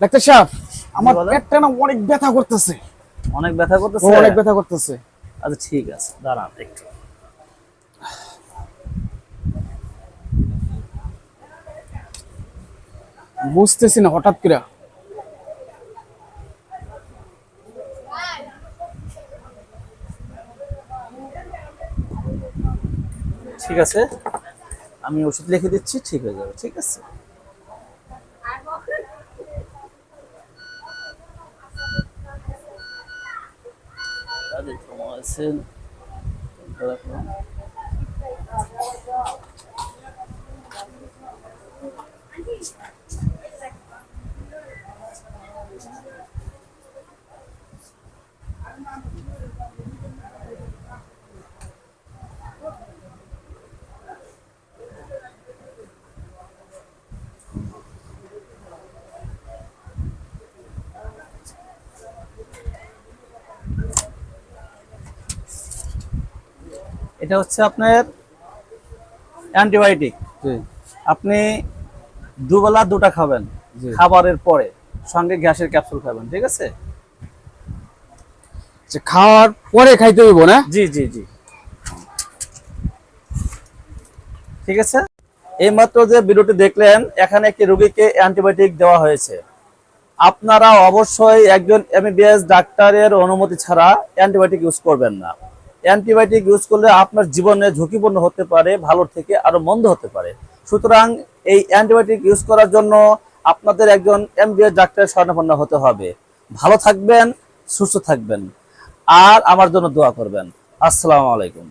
Doctor সাহেব আমার। পেটটা না অনেক ব্যথা করতেছে। অনেক ব্যথা করতেছে? অনেক ব্যথা করতেছে। আচ্ছা ঠিক আছে দাঁড়ান একটু। বুঝতেছি না হঠাৎ করে। ঠিক আছে আমি ওষুধ লিখে দিচ্ছি ঠিক হয়ে যাবে ঠিক আছে। আছেন এটা হচ্ছে আপনার অ্যান্টিবায়োটিক। আপনি দুবেলা দুটা খাবেন খাবারের পরে সঙ্গে গ্যাসের ক্যাপসুল খাবেন ঠিক আছে? খাওয়ার পরে খাইতে হইব না? জি জি জি। ঠিক আছে? এইমাত্র যে ভিডিওটি দেখলেন এখানে একটি রোগীকে অ্যান্টিবায়োটিক দেওয়া হয়েছে। আপনারা অবশ্যই একজন এমবিবিএস ডাক্তারের অনুমতি ছাড়া অ্যান্টিবায়োটিক ইউজ করবেন না। অ্যান্টিবায়োটিক ইউজ করলে আপনার জীবনে ঝুঁকিপূর্ণ হতে পারে, ভালো থেকে আরও মন্দ হতে পারে। সুতরাং এই অ্যান্টিবায়োটিক ইউজ করার জন্য আপনাদের একজন এমবিএস ডাক্তারের স্বর্ণপন্ন হতে হবে। ভালো থাকবেন, সুস্থ থাকবেন। আর আমার জন্য দোয়া করবেন। আসসালামু আলাইকুম।